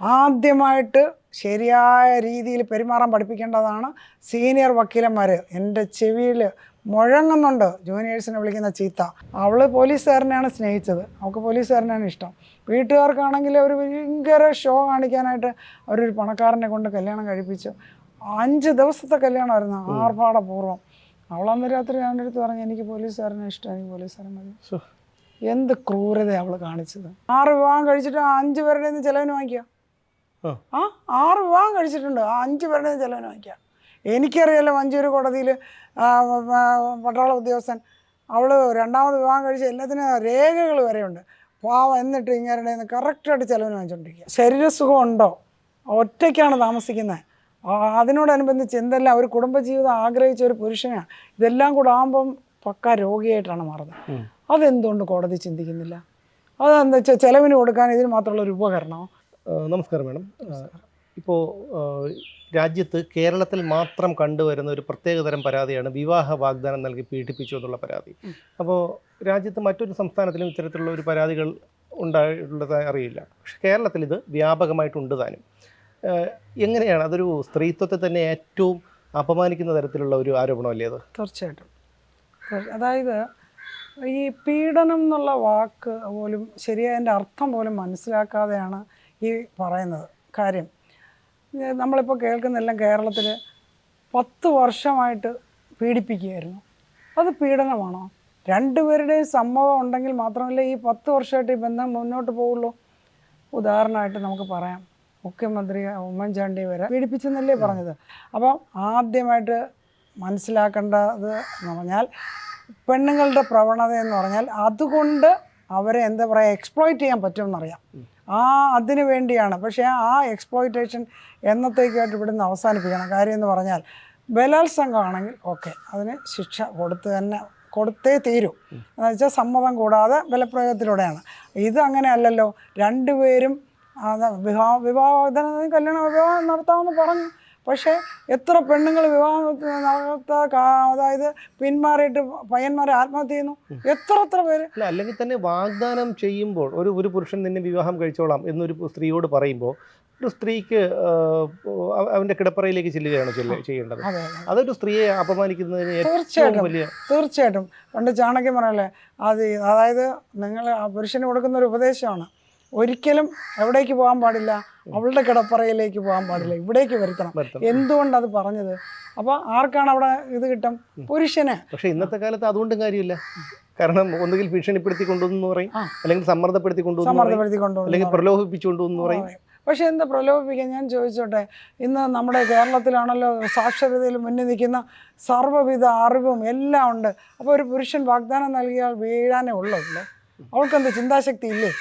ആദ്യമായിട്ട് ശരിയായ രീതിയിൽ പെരുമാറാൻ പഠിപ്പിക്കേണ്ടതാണ് സീനിയർ വക്കീലന്മാർ എന്റെ ചെവിയിൽ മുഴങ്ങുന്നുണ്ട് ജൂനിയേഴ്സിനെ വിളിക്കുന്ന ചീത്ത. അവൾ പോലീസുകാരനെയാണ് സ്നേഹിച്ചത്. അവൾക്ക് പോലീസുകാരനാണ് ഇഷ്ടം. വീട്ടുകാർക്കാണെങ്കിൽ അവർ ഭയങ്കര ഷോ കാണിക്കാനായിട്ട് അവരൊരു പണക്കാരനെ കൊണ്ട് കല്യാണം കഴിപ്പിച്ചു അഞ്ച് ദിവസത്തെ കല്യാണമായിരുന്നു ആർഭാടപൂർവം അവളന്ന് രാത്രി അവന്റെ അടുത്ത് പറഞ്ഞു എനിക്ക് പോലീസുകാരനെ ഇഷ്ടം എനിക്ക് പോലീസുകാരൻ മതി. എന്ത് ക്രൂരത അവൾ കാണിച്ചത്. ആറ് വിവാഹം കഴിച്ചിട്ട് അഞ്ച് പേരുടെ നിന്ന് ചിലവിന് വാങ്ങിക്കുക ആ. ആറ് വിവാഹം കഴിച്ചിട്ടുണ്ട്. ആ അഞ്ച് പേരുടെ ചെലവിന് വാങ്ങിക്കുക എനിക്കറിയാലോ മഞ്ചൂർ കോടതിയിൽ പട്ടാള ഉദ്യോഗസ്ഥൻ അവൾ രണ്ടാമത് വിവാഹം കഴിച്ച എല്ലാത്തിനും രേഖകൾ വരെയുണ്ട്. പാവം എന്നിട്ട് ഇങ്ങനെ കറക്റ്റായിട്ട് ചിലവിന് വാങ്ങിച്ചുകൊണ്ടിരിക്കുക ശരീരസുഖം ഉണ്ടോ ഒറ്റയ്ക്കാണ് താമസിക്കുന്നത് അതിനോടനുബന്ധിച്ച് എന്തെല്ലാം ഒരു കുടുംബജീവിതം ആഗ്രഹിച്ച ഒരു പുരുഷനാണ് ഇതെല്ലാം കൂടെ ആകുമ്പം പക്ക രോഗിയായിട്ടാണ് മാറുന്നത്. അതെന്തുകൊണ്ട് കോടതി ചിന്തിക്കുന്നില്ല? അതെന്താ വെച്ചാൽ ചിലവിന് കൊടുക്കാൻ ഇതിന് മാത്രമുള്ള ഒരു ഉപകരണമോ നമസ്കാരം മാഡം. ഇപ്പോൾ രാജ്യത്ത് കേരളത്തിൽ മാത്രം കണ്ടുവരുന്ന ഒരു പ്രത്യേകതരം പരാതിയാണ് വിവാഹ വാഗ്ദാനം നൽകി പീഡിപ്പിച്ചു എന്നുള്ള പരാതി. അപ്പോൾ രാജ്യത്ത് മറ്റൊരു സംസ്ഥാനത്തിലും ഇത്തരത്തിലുള്ള ഒരു പരാതികൾ ഉണ്ടായിട്ടുള്ളതായി അറിയില്ല. പക്ഷെ കേരളത്തിൽ ഇത് വ്യാപകമായിട്ടുണ്ട് താനും. എങ്ങനെയാണ്? അതൊരു സ്ത്രീത്വത്തെ തന്നെ ഏറ്റവും അപമാനിക്കുന്ന തരത്തിലുള്ള ഒരു ആരോപണമല്ലേ അത്? തീർച്ചയായിട്ടും. അതായത് ഈ പീഡനം എന്നുള്ള വാക്ക് പോലും ശരിയായ അർത്ഥം പോലും മനസ്സിലാക്കാതെയാണ് ഈ പറയുന്നത്. കാര്യം നമ്മളിപ്പോൾ കേൾക്കുന്നെല്ലാം കേരളത്തിൽ പത്ത് വർഷമായിട്ട് പീഡിപ്പിക്കുകയായിരുന്നു. അത് പീഡനമാണോ? രണ്ടുപേരുടെയും സമ്മതം ഉണ്ടെങ്കിൽ മാത്രമല്ല ഈ പത്ത് വർഷമായിട്ട് ഈ ബന്ധം മുന്നോട്ട് പോകുള്ളൂ ഉദാഹരണമായിട്ട് നമുക്ക് പറയാം. മുഖ്യമന്ത്രി ഉമ്മൻചാണ്ടി വരെ പീഡിപ്പിച്ചെന്നല്ലേ പറഞ്ഞത്. അപ്പം ആദ്യമായിട്ട് മനസ്സിലാക്കേണ്ടത് എന്ന് പറഞ്ഞാൽ പെണ്ണുങ്ങളുടെ പ്രവണത എന്ന് പറഞ്ഞാൽ അതുകൊണ്ട് അവരെ എന്താ പറയുക എക്സ്പ്ലോയിറ്റ് ചെയ്യാൻ പറ്റുമെന്നറിയാം. ആ അതിന് വേണ്ടിയാണ്. പക്ഷേ ആ എക്സ്പ്ലോയിറ്റേഷൻ എന്നത്തേക്കായിട്ട് ഇവിടുന്ന് അവസാനിപ്പിക്കണം. കാര്യം എന്ന് പറഞ്ഞാൽ ബലാത്സംഗമാണെങ്കിൽ ഓക്കെ അതിന് ശിക്ഷ കൊടുത്ത് തന്നെ കൊടുത്തേ തീരൂ. എന്ന് വെച്ചാൽ സമ്മതം കൂടാതെ ബലപ്രയോഗത്തിലൂടെയാണ്. ഇത് അങ്ങനെ അല്ലല്ലോ. രണ്ടുപേരും വിവാഹ വിവാഹ കല്യാണ വിവാഹം നടത്താമെന്ന് പറഞ്ഞു. പക്ഷേ എത്ര പെണ്ണുങ്ങൾ വിവാഹം നടത്ത കാ- അതായത് പിന്മാറിയിട്ട് പയ്യന്മാരെ ആത്മഹത്യ ചെയ്യുന്നു? എത്ര എത്ര പേര്? അല്ല അല്ലെങ്കിൽ തന്നെ വാഗ്ദാനം ചെയ്യുമ്പോൾ ഒരു ഒരു പുരുഷൻ നിന്നെ വിവാഹം കഴിച്ചോളാം എന്നൊരു സ്ത്രീയോട് പറയുമ്പോൾ ഒരു സ്ത്രീക്ക് അവന്റെ അവന്റെ കിടപ്പറയിലേക്ക് ചെല്ലുകയാണ് ചെല്ല് ചെയ്യേണ്ടത്. അതെ അതെ. അതൊരു സ്ത്രീയെ അപമാനിക്കുന്നതിന് തീർച്ചയായിട്ടും വലിയ തീർച്ചയായിട്ടും. പണ്ട് ചാണക്യം പറയല്ലേ അത് അതായത് നിങ്ങൾ ആ പുരുഷന് കൊടുക്കുന്ന ഒരു ഉപദേശമാണ്. ഒരിക്കലും എവിടേക്ക് പോകാൻ പാടില്ല അവളുടെ കിടപ്പറയിലേക്ക് പോകാൻ പാടില്ല ഇവിടേക്ക് വരുത്തണം. എന്തുകൊണ്ട് അത് പറഞ്ഞത്? അപ്പോൾ ആർക്കാണ് അവിടെ ഇത് കിട്ടും? പുരുഷന്. പക്ഷെ ഇന്നത്തെ കാലത്ത് അതുകൊണ്ടും കാര്യമില്ല. കാരണം ഒന്നുകിൽ ഭീഷണിപ്പെടുത്തി കൊണ്ടുവന്നു പറയും അല്ലെങ്കിൽ സമ്മർദ്ദപ്പെടുത്തി കൊണ്ടുവന്നു സമ്മർദ്ദപ്പെടുത്തി കൊണ്ടുവന്നു അല്ലെങ്കിൽ പ്രലോഭിപ്പിച്ചു കൊണ്ടുവന്നു പറയും. പക്ഷെ എന്താ പ്രലോഭിപ്പിക്കാൻ ഞാൻ ചോദിച്ചോട്ടെ ഇന്ന് നമ്മുടെ കേരളത്തിലാണല്ലോ സാക്ഷരതയിൽ മുന്നിൽ നിൽക്കുന്ന സർവവിധ അറിവും എല്ലാം ഉണ്ട്. അപ്പോൾ ഒരു പുരുഷൻ വാഗ്ദാനം നൽകിയാൽ വീഴാനേ ഉള്ളൂ. അവൾക്കെന്ത് ചിന്താശക്തി ഇല്ലേ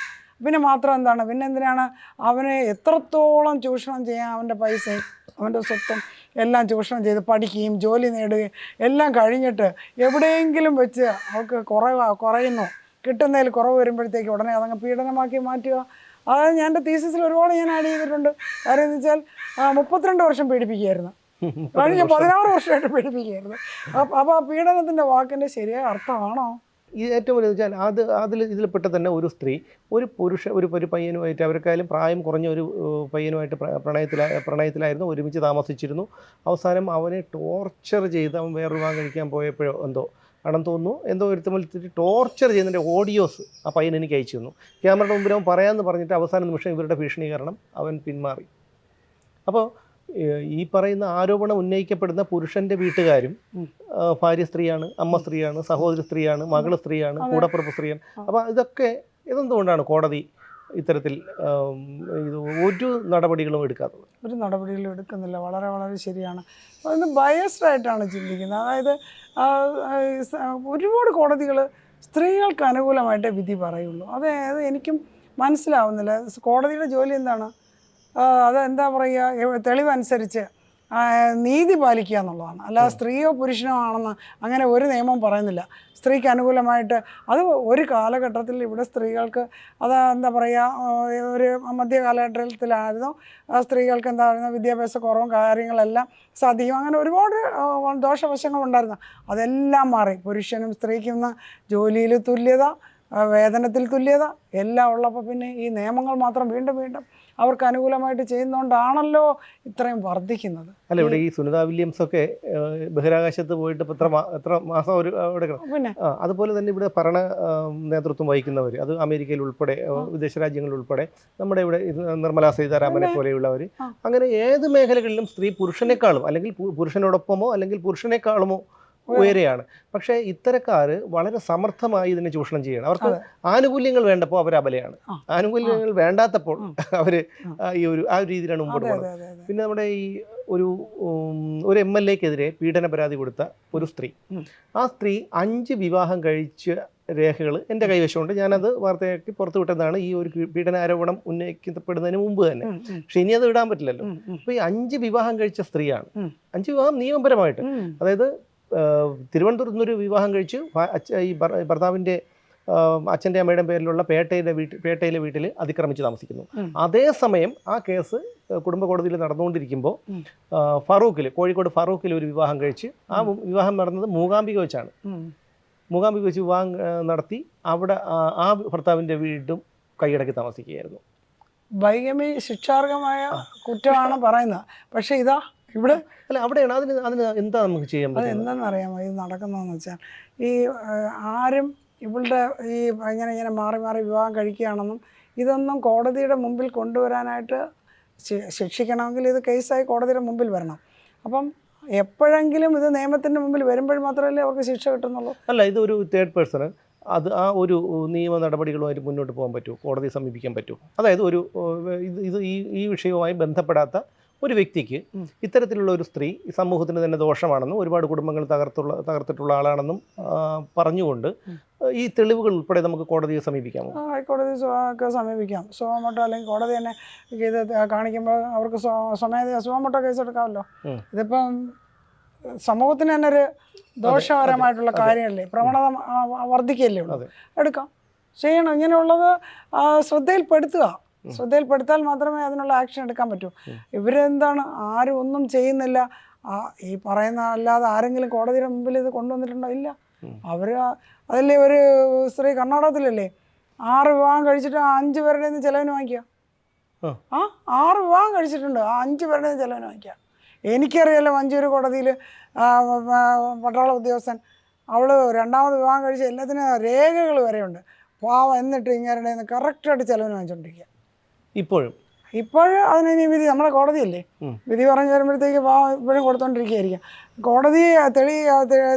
പിന്നെ മാത്രം എന്താണ്? പിന്നെ എന്തിനാണ്? അവനെ എത്രത്തോളം ചൂഷണം ചെയ്യാൻ അവന്റെ പൈസ അവന്റെ സ്വത്തും എല്ലാം ചൂഷണം ചെയ്ത് പഠിക്കുകയും ജോലി നേടുകയും എല്ലാം കഴിഞ്ഞിട്ട് എവിടെയെങ്കിലും വെച്ച് അവൾക്ക് കുറവ് കുറയുന്നു. കിട്ടുന്നതിൽ കുറവ് വരുമ്പോഴത്തേക്ക് ഉടനെ അതങ്ങ് പീഡനമാക്കി മാറ്റുക. അതായത് ഞാൻ എന്റെ തീസിസിൽ ഒരുപാട് ഞാൻ ആഡ് ചെയ്തിട്ടുണ്ട്. കാര്യം എന്ന് വെച്ചാൽ മുപ്പത്തിരണ്ട് വർഷം പീഡിപ്പിക്കുകയായിരുന്നു. കഴിഞ്ഞ പതിനാറ് വർഷമായിട്ട് പീഡിപ്പിക്കുകയായിരുന്നു. അപ്പം അപ്പോൾ ആ പീഡനത്തിന്റെ വാക്കിന്റെ ശരിയായ അർത്ഥമാണോ? ഈ ഏറ്റവും വലിയ വെച്ചാൽ അത് അതിൽ ഇതിൽപ്പെട്ട തന്നെ ഒരു സ്ത്രീ ഒരു പുരുഷ ഒരു ഒരു പയ്യനുമായിട്ട് അവർക്കായാലും പ്രായം കുറഞ്ഞ ഒരു പയ്യനുമായിട്ട് പ്രണയത്തില പ്രണയത്തിലായിരുന്നു ഒരുമിച്ച് താമസിച്ചിരുന്നു. അവസാനം അവനെ ടോർച്ചർ ചെയ്ത് അവൻ വേറെ വിവാഹം കഴിക്കാൻ പോയപ്പോഴോ എന്തോ ആണെന്ന് തോന്നുന്നു. എന്തോ ഒരുത്തമത്തിൽ ടോർച്ചർ ചെയ്യുന്നതിന്റെ ഓഡിയോസ് ആ പയ്യൻ എനിക്ക് അയച്ചു തന്നു. ക്യാമറയുടെ മുമ്പിൽ അവൻ പറയാമെന്ന് പറഞ്ഞിട്ട് അവസാന നിമിഷം ഇവരുടെ ഭീഷണി കാരണം അവൻ പിന്മാറി. അപ്പോൾ ഈ പറയുന്ന ആരോപണം ഉന്നയിക്കപ്പെടുന്ന പുരുഷന്റെ വീട്ടുകാരും ഭാര്യ സ്ത്രീയാണ് അമ്മ സ്ത്രീയാണ് സഹോദരി സ്ത്രീയാണ് മകൾ സ്ത്രീയാണ് കൂടപ്പുറപ്പ് സ്ത്രീയാണ്. അപ്പം അപ്പോൾ ഇതൊക്കെ ഇതെന്തുകൊണ്ടാണ് കോടതി ഇത്തരത്തിൽ ഇത് ഒരു നടപടികളും എടുക്കാത്തത്? ഒരു നടപടികളും എടുക്കുന്നില്ല. വളരെ വളരെ ശരിയാണ്. അതിന് ബയസ്ഡ് ആയിട്ടാണ് ചിന്തിക്കുന്നത്. അതായത് ഒരുപാട് കോടതികൾ സ്ത്രീകൾക്ക് അനുകൂലമായിട്ടേ വിധി പറയുള്ളൂ. അത് അത് എനിക്കും മനസ്സിലാവുന്നില്ല. കോടതിയുടെ ജോലി എന്താണ്? അതെന്താ എന്താ പറയുക തെളിവനുസരിച്ച് നീതി പാലിക്കുക എന്നുള്ളതാണ്. അല്ലാതെ സ്ത്രീയോ പുരുഷനോ ആണെന്ന് അങ്ങനെ ഒരു നിയമം പറയുന്നില്ല. സ്ത്രീക്ക് അനുകൂലമായിട്ട് അത് ഒരു കാലഘട്ടത്തിൽ ഇവിടെ സ്ത്രീകൾക്ക് അത് എന്താ പറയുക ഒരു മധ്യ കാലഘട്ടത്തിലായിരുന്നു സ്ത്രീകൾക്ക് എന്താ പറയുക വിദ്യാഭ്യാസ കുറവും കാര്യങ്ങളെല്ലാം സാധിക്കും. അങ്ങനെ ഒരുപാട് ദോഷവശങ്ങളുണ്ടായിരുന്നു. അതെല്ലാം മാറി. പുരുഷനും സ്ത്രീക്കും ഇന്ന് ജോലിയിൽ തുല്യത വേതനത്തിൽ തുല്യത എല്ലാം ഉള്ളപ്പോൾ പിന്നെ ഈ നിയമങ്ങൾ മാത്രം വീണ്ടും വീണ്ടും അവർക്ക് അനുകൂലമായിട്ട് ചെയ്യുന്നതുകൊണ്ടാണല്ലോ ഇത്രയും വർദ്ധിക്കുന്നത്. അല്ല ഇവിടെ ഈ സുനിത വില്യംസ് ഒക്കെ ബഹിരാകാശത്ത് പോയിട്ട് എത്ര എത്ര മാസം ഒരു അവിടെ പിന്നെ അതുപോലെ തന്നെ ഇവിടെ ഭരണ നേതൃത്വം വഹിക്കുന്നവർ അത് അമേരിക്കയിൽ ഉൾപ്പെടെ വിദേശ രാജ്യങ്ങളിൽ ഉൾപ്പെടെ നമ്മുടെ ഇവിടെ നിർമ്മല സീതാരാമനെ പോലെയുള്ളവർ അങ്ങനെ ഏത് മേഖലകളിലും സ്ത്രീ പുരുഷനേക്കാളും അല്ലെങ്കിൽ പുരുഷനോടൊപ്പമോ അല്ലെങ്കിൽ പുരുഷനേക്കാളുമോ ഉയരെയാണ്. പക്ഷേ ഇത്തരക്കാർ വളരെ സമർത്ഥമായി ഇതിനെ ചൂഷണം ചെയ്യണം. അവർക്ക് ആനുകൂല്യങ്ങൾ വേണ്ടപ്പോൾ അവർ അബലയാണ്. ആനുകൂല്യങ്ങൾ വേണ്ടാത്തപ്പോൾ. അവർ ഈ ഒരു ആ ഒരു രീതിയിലാണ് മുമ്പോട്ട് പോകുന്നത് പിന്നെ നമ്മുടെ ഈ ഒരു ഒരു എം എൽ എക്കെതിരെ പീഡന പരാതി കൊടുത്ത ഒരു സ്ത്രീ. ആ സ്ത്രീ അഞ്ച് വിവാഹം കഴിച്ച രേഖകൾ എന്റെ കൈവശമുണ്ട്. ഞാനത് വാർത്തയാക്കി പുറത്തു വിട്ടതാണ്. ഈ ഒരു പീഡന ആരോപണം ഉന്നയിക്കപ്പെടുന്നതിന് മുമ്പ് തന്നെ. പക്ഷെ ഇനി അത് ഇടാൻ പറ്റില്ലല്ലോ. അപ്പോൾ ഈ അഞ്ച് വിവാഹം കഴിച്ച സ്ത്രീയാണ്. അഞ്ച് വിവാഹം നിയമപരമായിട്ട്. അതായത് തിരുവനന്തപുരത്ത് നിന്നൊരു വിവാഹം കഴിച്ച് ഈ ഭർ- ഭർത്താവിന്റെ അച്ഛന്റെ അമ്മയുടെ പേരിലുള്ള പേട്ടയിലെ വീട്ടിൽ പേട്ടയിലെ വീട്ടിൽ അതിക്രമിച്ച് താമസിക്കുന്നു. അതേസമയം ആ കേസ് കുടുംബ കോടതിയിൽ നടന്നുകൊണ്ടിരിക്കുമ്പോൾ. ഫറൂഖിൽ കോഴിക്കോട് ഫറൂഖിൽ ഒരു വിവാഹം കഴിച്ച് ആ വിവാഹം നടന്നത് മൂകാംബിക വെച്ചാണ്. മൂകാംബിക വെച്ച് വിവാഹം നടത്തി അവിടെ ആ ഭർത്താവിന്റെ വീടും കൈയടക്കി താമസിക്കുകയായിരുന്നു. ബൈഗമി ശിക്ഷാർഹമായ കുറ്റമാണ് പറയുന്നത്. പക്ഷേ ഇതാ ഇവിടെ? അല്ല അവിടെയാണ്. അതിന് അതിന് എന്താ നമുക്ക് ചെയ്യാൻ അത് പറ്റുന്നത്? എന്തെന്നറിയാമോ ഇത് നടക്കുന്നതെന്ന് വെച്ചാൽ ഈ ഏഹ്, ആരും ഇവളുടെ ഈ ഇങ്ങനെ ഇങ്ങനെ മാറി മാറി വിവാഹം കഴിക്കുകയാണെന്നും ഇതൊന്നും കോടതിയുടെ മുമ്പിൽ കൊണ്ടുവരാനായിട്ട് ശി- ശിക്ഷിക്കണമെങ്കിൽ ഇത് കേസായി കോടതിയുടെ മുമ്പിൽ വരണം. അപ്പം എപ്പോഴെങ്കിലും ഇത് നിയമത്തിന്റെ മുമ്പിൽ വരുമ്പോൾ മാത്രമല്ലേ അവർക്ക് ശിക്ഷ കിട്ടുന്നുള്ളൂ. അല്ല ഇതൊരു തേർഡ് പേഴ്സൺ അത് ആ ഒരു നിയമ നടപടികളുമായിട്ട് മുന്നോട്ട് പോകാൻ പറ്റുമോ? കോടതിയെ സമീപിക്കാൻ പറ്റുമോ? അതായത് ഒരു ഏഹ്, ഇത് ഇത് ഈ ഈ വിഷയവുമായി ബന്ധപ്പെടാത്ത ഒരു വ്യക്തിക്ക്. ഇത്തരത്തിലുള്ള ഒരു സ്ത്രീ ഈ സമൂഹത്തിന് തന്നെ ദോഷമാണെന്നും ഒരുപാട് കുടുംബങ്ങൾ തകർത്തുള്ള തകർത്തിട്ടുള്ള ആളാണെന്നും പറഞ്ഞുകൊണ്ട് ഈ തെളിവുകൾ ഉൾപ്പെടെ നമുക്ക് കോടതിയെ സമീപിക്കാമോ? ഹൈക്കോടതി സമീപിക്കാം. സുഖമോട്ടോ അല്ലെങ്കിൽ കോടതി തന്നെ ഇത് കാണിക്കുമ്പോൾ അവർക്ക് സ്വമേധ സുഖമട്ടോ കേസ് എടുക്കാമല്ലോ. ഇതിപ്പം സമൂഹത്തിന് തന്നെ ഒരു ദോഷകരമായിട്ടുള്ള. കാര്യമല്ലേ? പ്രവണത വർദ്ധിക്കുകയല്ലേ ഉള്ളൂ? എടുക്കാം. ചെയ്യണം. ഇങ്ങനെയുള്ളത് ശ്രദ്ധയിൽപ്പെടുത്തുക. ശ്രദ്ധയിൽപ്പെടുത്താൽ മാത്രമേ അതിനുള്ള ആക്ഷൻ എടുക്കാൻ പറ്റൂ. ഇവരെന്താണ്? ആരും ഒന്നും ചെയ്യുന്നില്ല. ആ, ഈ പറയുന്ന അല്ലാതെ ആരെങ്കിലും കോടതിയുടെ മുമ്പിൽ ഇത് കൊണ്ടുവന്നിട്ടുണ്ടോ? ഇല്ല. അവർ അതല്ലേ ഒരു സ്ത്രീ കർണാടകത്തിലല്ലേ ആറ് വിവാഹം കഴിച്ചിട്ട് ആ അഞ്ച് പേരുടെ നിന്ന് ചിലവിന് വാങ്ങിക്കുക ആ. ആറ് വിവാഹം കഴിച്ചിട്ടുണ്ട്. ആ അഞ്ച് പേരുടെ നിന്ന് ചിലവിന് വാങ്ങിക്കുക എനിക്കറിയാലോ മഞ്ചൂർ കോടതിയിൽ പട്ടാള ഉദ്യോഗസ്ഥൻ അവൾ രണ്ടാമത് വിവാഹം കഴിച്ച എല്ലാത്തിനും രേഖകൾ വരെയുണ്ട്. പാവം എന്നിട്ട് ഇങ്ങനെ കറക്റ്റായിട്ട് ചിലവിന് വാങ്ങിച്ചുകൊണ്ടിരിക്കുക ഇപ്പോഴും? ഇപ്പോൾ അതിന് ഇനി വിധി നമ്മളെ കോടതിയല്ലേ. വിധി പറഞ്ഞു വരുമ്പോഴത്തേക്ക് ഇപ്പോഴും കൊടുത്തോണ്ടിരിക്കുകയായിരിക്കും. കോടതി തെളി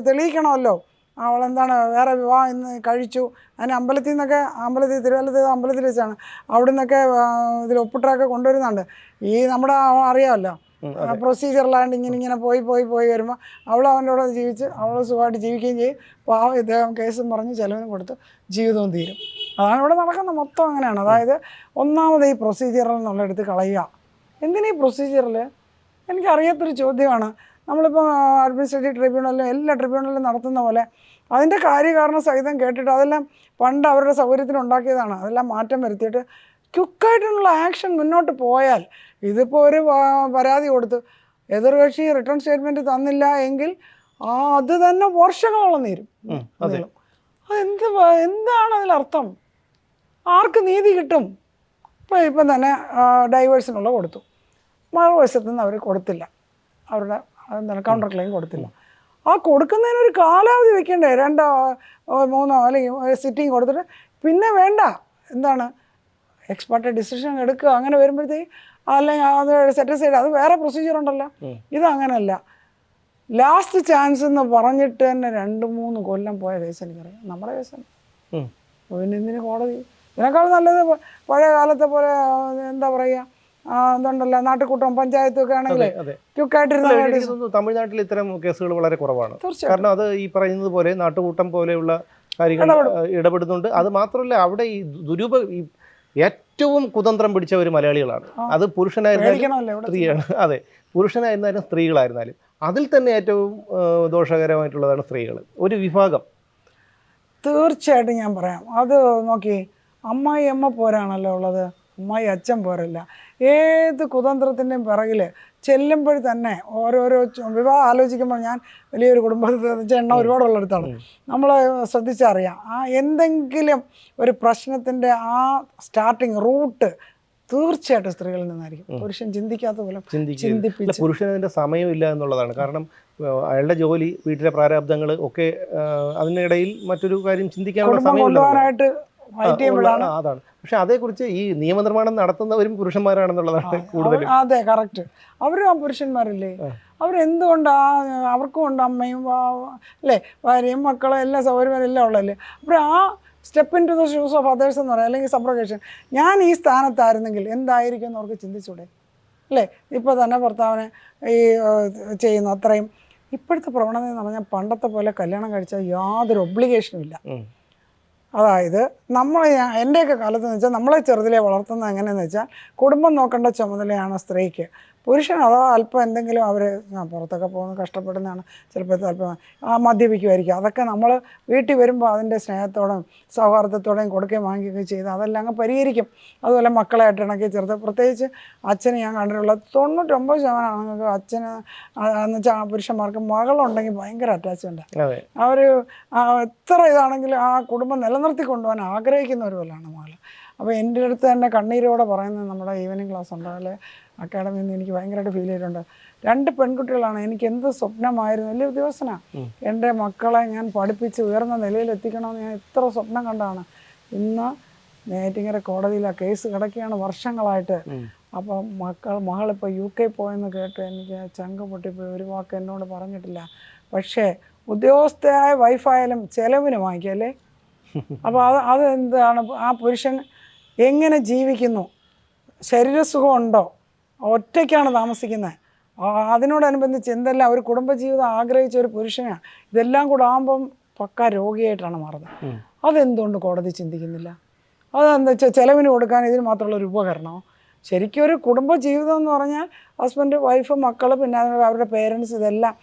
തെളിയിക്കണമല്ലോ. അവളെന്താണ് വേറെ വിവാഹം ഇന്ന് കഴിച്ചു. അതിന് അമ്പലത്തിൽ നിന്നൊക്കെ അമ്പലത്തിൽ തിരുവല്ലത്ത് അമ്പലത്തിൽ വെച്ചാണ്. അവിടെ നിന്നൊക്കെ ഇതിൽ ഒപ്പിട്ടൊക്കെ കൊണ്ടുവരുന്നുണ്ട്. ഈ നമ്മുടെ അറിയാമല്ലോ. പ്രൊസീജിയറിലാണ്ട് ഇങ്ങനെ ഇങ്ങനെ പോയി പോയി പോയി വരുമ്പോൾ അവൾ അവന്റെ കൂടെ ജീവിച്ച് അവൾ സുഖമായിട്ട് ജീവിക്കുകയും ചെയ്യും. പാവം ഇദ്ദേഹം കേസും പറഞ്ഞ് ചിലവിനും കൊടുത്ത് ജീവിതവും തീരും. അതാണ് ഇവിടെ നടക്കുന്നത് മൊത്തം അങ്ങനെയാണ്. അതായത് ഒന്നാമത് ഈ പ്രൊസീജിയറിൽ നിന്നുള്ള എടുത്ത് കളയുക. എന്തിനാ ഈ പ്രൊസീജിയറിൽ എനിക്കറിയാത്തൊരു ചോദ്യമാണ്. നമ്മളിപ്പോൾ അഡ്മിനിസ്ട്രേറ്റീവ് ട്രിബ്യൂണലിലും എല്ലാ ട്രിബ്യൂണലിലും നടത്തുന്ന പോലെ അതിന്റെ കാര്യകാരണ സഹിതം കേട്ടിട്ട് അതെല്ലാം പണ്ട് അവരുടെ സൗകര്യത്തിന് ഉണ്ടാക്കിയതാണ്. അതെല്ലാം മാറ്റം വരുത്തിയിട്ട് ക്യുക്കായിട്ടുള്ള ആക്ഷൻ മുന്നോട്ട് പോയാൽ ഇതിപ്പോൾ ഒരു പരാതി കൊടുത്ത് എതിർകക്ഷി റിട്ടേൺ സ്റ്റേറ്റ്മെന്റ് തന്നില്ല എങ്കിൽ ആ അത് തന്നെ വർഷങ്ങളോളം നേരും. അതെന്ത് എന്താണ് അതിലർത്ഥം ആർക്ക് നീതി കിട്ടും? ഇപ്പോൾ ഇപ്പം തന്നെ ഡൈവേഴ്സിനുള്ള കൊടുത്തു. മറുവശത്തു നിന്ന് അവർ കൊടുത്തില്ല. അവരുടെ എന്താണ് കൗണ്ടർ ക്ലെയിം കൊടുത്തില്ല. ആ കൊടുക്കുന്നതിനൊരു കാലാവധി വെക്കണ്ടേ? രണ്ടോ മൂന്നോ അല്ലെങ്കിൽ സിറ്റിംഗ് കൊടുത്തിട്ട് പിന്നെ വേണ്ട. എന്താണ്? എക്സ്പെർട്ട് ഡിസിഷൻ എടുക്കുക. അങ്ങനെ വരുമ്പോഴത്തേക്ക് അല്ലെങ്കിൽ അത് സെറ്റ് സൈഡ് അത് വേറെ പ്രൊസീജിയർ ഉണ്ടല്ലോ. ഇതങ്ങനല്ല. ലാസ്റ്റ് ചാൻസ് എന്ന് പറഞ്ഞിട്ട് തന്നെ രണ്ട് മൂന്ന് കൊല്ലം പോയ കേസ് എനിക്കറിയാം. നമ്മുടെ കേസ് ഉം. പിന്നെ എന്തിന് കോടതി? ഇതിനേക്കാൾ നല്ലത് പഴയ കാലത്തെ പോലെ എന്താ പറയാ എന്തുണ്ടല്ലോ നാട്ടുകൂട്ടം പഞ്ചായത്തും ഒക്കെ ആണെങ്കിൽ ക്യുക്കായിട്ടിരുന്ന തമിഴ്നാട്ടിൽ ഇത്തരം കേസുകൾ വളരെ കുറവാണ്. കാരണം അത് ഈ പറയുന്നത് പോലെ നാട്ടുകൂട്ടം പോലെയുള്ള കാര്യങ്ങൾ ഇടപെടുന്നുണ്ട്. അത് മാത്രമല്ല അവിടെ ഈ ദുരൂപ ഏറ്റവും കുതന്ത്രം പിടിച്ച ഒരു മലയാളികളാണ്. അത് പുരുഷനായിരുന്നാലും സ്ത്രീയാണ്. അതെ പുരുഷനായിരുന്നാലും സ്ത്രീകളായിരുന്നാലും. അതിൽ തന്നെ ഏറ്റവും ദോഷകരമായിട്ടുള്ളതാണ് സ്ത്രീകൾ ഒരു വിഭാഗം. തീർച്ചയായിട്ടും ഞാൻ പറയാം. അത് നോക്കി അമ്മായി അമ്മ പോരാണല്ലോ ഉള്ളത്. അമ്മായി അച്ഛൻ പോരല്ല. ഏത് കുതന്ത്രത്തിന്റെയും പിറകിൽ ചെല്ലുമ്പോൾ തന്നെ ഓരോരോ വിവാഹം ആലോചിക്കുമ്പോൾ ഞാൻ വലിയൊരു കുടുംബത്തിൽ എണ്ണ ഒരുപാടുള്ളിടത്താണ്. നമ്മൾ ശ്രദ്ധിച്ചറിയാം. ആ എന്തെങ്കിലും ഒരു പ്രശ്നത്തിന്റെ ആ സ്റ്റാർട്ടിങ് റൂട്ട് തീർച്ചയായിട്ടും സ്ത്രീകളിൽ നിന്നായിരിക്കും. പുരുഷൻ ചിന്തിക്കാത്ത പോലും ചിന്തിക്കുക അല്ല ചിന്തിപ്പിച്ച് പുരുഷന് അതിന്റെ സമയമില്ല എന്നുള്ളതാണ് കാരണം അയാളുടെ ജോലി വീട്ടിലെ പ്രാരാബ്ദങ്ങൾ ഒക്കെ അതിനിടയിൽ മറ്റൊരു കാര്യം ചിന്തിക്കാനുള്ള സമയം കൊണ്ടുപോകാനായിട്ട് ഫൈറ്റ് ചെയ്യുമ്പോഴാണ് അതാണ്. പക്ഷെ അതേക്കുറിച്ച് ഈ നിയമനിർമ്മാണം നടത്തുന്നവരും പുരുഷന്മാരാണെന്നുള്ളതാണ് കൂടുതൽ അതെ കറക്റ്റ് അവരും ആ പുരുഷന്മാരല്ലേ? അവരെന്തുകൊണ്ട് ആ അവർക്കും ഉണ്ട് അമ്മയും അല്ലേ? ഭാര്യയും മക്കളും എല്ലാ സൗകര്യങ്ങളും എല്ലാം ഉള്ളതല്ലേ? അപ്പോൾ ആ step into the shoes of others എന്ന് പറയാം. അല്ലെങ്കിൽ സബ്രഗേഷൻ ഞാൻ ഈ സ്ഥാനത്തായിരുന്നെങ്കിൽ എന്തായിരിക്കും എന്ന് അവർക്ക് ചിന്തിച്ചൂടെ? അല്ലേ? ഇപ്പോൾ തന്നെ ഭർത്താവിനെ ഈ ചെയ്യുന്നു അത്രയും. ഇപ്പോഴത്തെ പ്രവണത എന്ന് പറഞ്ഞാൽ പണ്ടത്തെ പോലെ കല്യാണം കഴിച്ചാൽ യാതൊരു ഒബ്ലിഗേഷനും ഇല്ല. അതായത് നമ്മൾ എന്റെയൊക്കെ കാലത്ത് എന്ന് വെച്ചാൽ നമ്മളെ ചെറുതിലെ വളർത്തുന്നത് എങ്ങനെയെന്ന് വെച്ചാൽ കുടുംബം നോക്കേണ്ട ചുമതലയാണ് സ്ത്രീക്ക്. പുരുഷൻ അഥവാ അല്പം എന്തെങ്കിലും അവർ പുറത്തൊക്കെ പോകുന്ന കഷ്ടപ്പെടുന്നതാണ് ചിലപ്പോൾ അല്പം ആ മദ്യപിക്കുമായിരിക്കും. അതൊക്കെ നമ്മൾ വീട്ടിൽ വരുമ്പോൾ അതിന്റെ സ്നേഹത്തോടും സൗഹാർദ്ദത്തോടെയും കൊടുക്കുകയും വാങ്ങിക്കുകയും ചെയ്ത് അതെല്ലാം അങ്ങ് പരിഹരിക്കും. അതുപോലെ മക്കളായിട്ട് ഇണക്കി ചേർത്ത്. പ്രത്യേകിച്ച് അച്ഛനെ ഞാൻ കണ്ടിട്ടുള്ള തൊണ്ണൂറ്റൊമ്പത് ശതമാനം ആണുങ്ങൾക്ക് അച്ഛന് എന്ന് വെച്ചാൽ പുരുഷന്മാർക്ക് മകളുണ്ടെങ്കിൽ ഭയങ്കര അറ്റാച്ച്മെന്റ് അവർ എത്ര ഇതാണെങ്കിലും ആ കുടുംബം നിലനിർത്തി കൊണ്ടുപോകാൻ ആഗ്രഹിക്കുന്നവരുമല്ലാണ് മകൾ അപ്പോൾ എന്റെ അടുത്ത് തന്നെ കണ്ണീരോടെ പറയുന്നത് നമ്മുടെ ഈവനിങ് ക്ലാസ് ഉണ്ട് അക്കാഡമിയിൽ നിന്ന് എനിക്ക് ഭയങ്കരമായിട്ട് ഫീൽ ചെയ്തിട്ടുണ്ട്. രണ്ട് പെൺകുട്ടികളാണ്. എനിക്ക് എന്ത് സ്വപ്നമായിരുന്നു. വലിയ ഉദ്യോഗസ്ഥനാണ് എന്റെ മക്കളെ ഞാൻ പഠിപ്പിച്ച് ഉയർന്ന നിലയിൽ എത്തിക്കണമെന്ന് ഞാൻ എത്ര സ്വപ്നം കണ്ടാണ് ഇന്ന് നേറ്റിങ്ങര കോടതിയിൽ ആ കേസ് കിടക്കുകയാണ് വർഷങ്ങളായിട്ട്. അപ്പം അപ്പോൾ മക്കൾ മകളിപ്പോൾ യു കെ പോയെന്ന് കേട്ട് എനിക്ക് ചങ്ക് പൊട്ടിപ്പോയി. ഒരു വാക്ക് എന്നോട് പറഞ്ഞിട്ടില്ല. പക്ഷേ ഉദ്യോഗസ്ഥയായ വൈഫായാലും ചെലവിന് വാങ്ങിക്കല്ലേ അപ്പോൾ അത് അത് എന്താണ് ആ പുരുഷൻ എങ്ങനെ ജീവിക്കുന്നു? ശരീരസുഖം ഉണ്ടോ? ഒറ്റയ്ക്കാണ് താമസിക്കുന്നത്. അതിനോടനുബന്ധിച്ച് എന്തെല്ലാം ഒരു കുടുംബജീവിതം ആഗ്രഹിച്ച ഒരു പുരുഷനാണ് ഇതെല്ലാം കൂടെ ആകുമ്പം പക്ക രോഗിയായിട്ടാണ് മാറുന്നത്. അതെന്തുകൊണ്ട് കോടതി ചിന്തിക്കുന്നില്ല? അതെന്താ വെച്ചാൽ ചിലവിന് കൊടുക്കാൻ ഇതിന് മാത്രമുള്ള ഒരു ഉപകരണമോ? ശരിക്കും ഒരു കുടുംബജീവിതം എന്ന് പറഞ്ഞാൽ ഹസ്ബൻഡ് വൈഫ് മക്കൾ പിന്നെ അവരുടെ പേരൻസ് ഇതെല്ലാം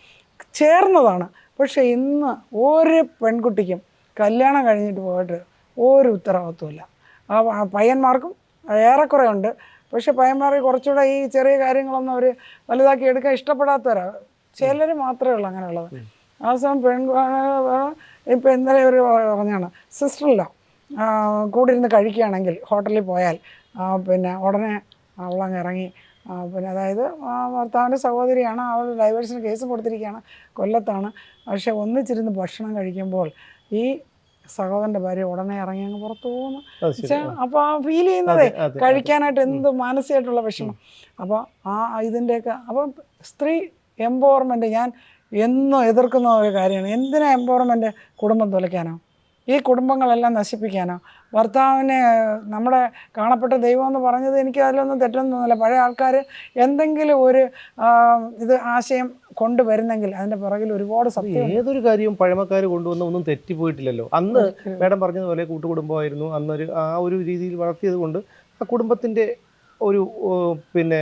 ചേർന്നതാണ്. പക്ഷേ ഇന്ന് ഒരു പെൺകുട്ടിക്കും കല്യാണം കഴിഞ്ഞിട്ട് പോയിട്ട് ഒരു ഉത്തരവാദിത്വമില്ല. ആ പയ്യന്മാർക്കും ഏറെക്കുറെ ഉണ്ട് പക്ഷെ പയ്യന്മാർ കുറച്ചുകൂടെ ഈ ചെറിയ കാര്യങ്ങളൊന്നും അവർ വലുതാക്കി എടുക്കാൻ ഇഷ്ടപ്പെടാത്തവരാണ് ചിലർ മാത്രമേ ഉള്ളൂ അങ്ങനെയുള്ളത്. ആ സമയം പെൺ ഇപ്പം ഇന്നലെ ഒരു പറഞ്ഞാണ് സിസ്റ്ററില്ല കൂടെ ഇരുന്ന് കഴിക്കുകയാണെങ്കിൽ ഹോട്ടലിൽ പോയാൽ പിന്നെ ഉടനെ അവളങ്ങ് ഇറങ്ങി പിന്നെ അതായത് ഭർത്താവിന്റെ സഹോദരിയാണ് അവൾ ഡൈവേഴ്സിന് കേസ് കൊടുത്തിരിക്കുകയാണ് കൊല്ലത്താണ്. പക്ഷേ ഒന്നിച്ചിരുന്ന് ഭക്ഷണം കഴിക്കുമ്പോൾ ഈ സഹോദരന്റെ ഭാര്യ ഉടനെ ഇറങ്ങി അങ്ങ് പുറത്തു പോകുന്നു. അപ്പൊ വെച്ചാൽ അപ്പോൾ ആ. ഫീൽ ചെയ്യുന്നതേ. കഴിക്കാനായിട്ട് എന്ത് മാനസികമായിട്ടുള്ള വിഷമം. അപ്പോൾ ആ ഇതിന്റെയൊക്കെ അപ്പോൾ സ്ത്രീ എംപവർമെന്റ് ഞാൻ എന്നും എതിർക്കുന്ന ഒരു കാര്യമാണ്. എന്തിനാ എംപവർമെന്റ് കുടുംബം തുലയ്ക്കാനോ? ഈ കുടുംബങ്ങളെല്ലാം നശിപ്പിക്കാനോ? ഭർത്താവിനെ നമ്മുടെ കാണപ്പെട്ട ദൈവം എന്ന് പറഞ്ഞത് എനിക്ക് അതിലൊന്നും തെറ്റൊന്നും തോന്നില്ല പഴയ ആൾക്കാർ എന്തെങ്കിലും ഒരു ഇത് ആശയം കൊണ്ടുവരുന്നെങ്കിൽ അതിന്റെ പിറകിൽ ഒരുപാട് സത്യം ഏതൊരു കാര്യവും പഴമക്കാർ കൊണ്ടുവന്ന ഒന്നും തെറ്റിപ്പോയിട്ടില്ലല്ലോ. അന്ന് മേഡം പറഞ്ഞതുപോലെ കൂട്ടുകുടുംബമായിരുന്നു. അന്നൊരു ആ ഒരു രീതിയിൽ വളർത്തിയത് കൊണ്ട് ആ കുടുംബത്തിന്റെ ഒരു പിന്നെ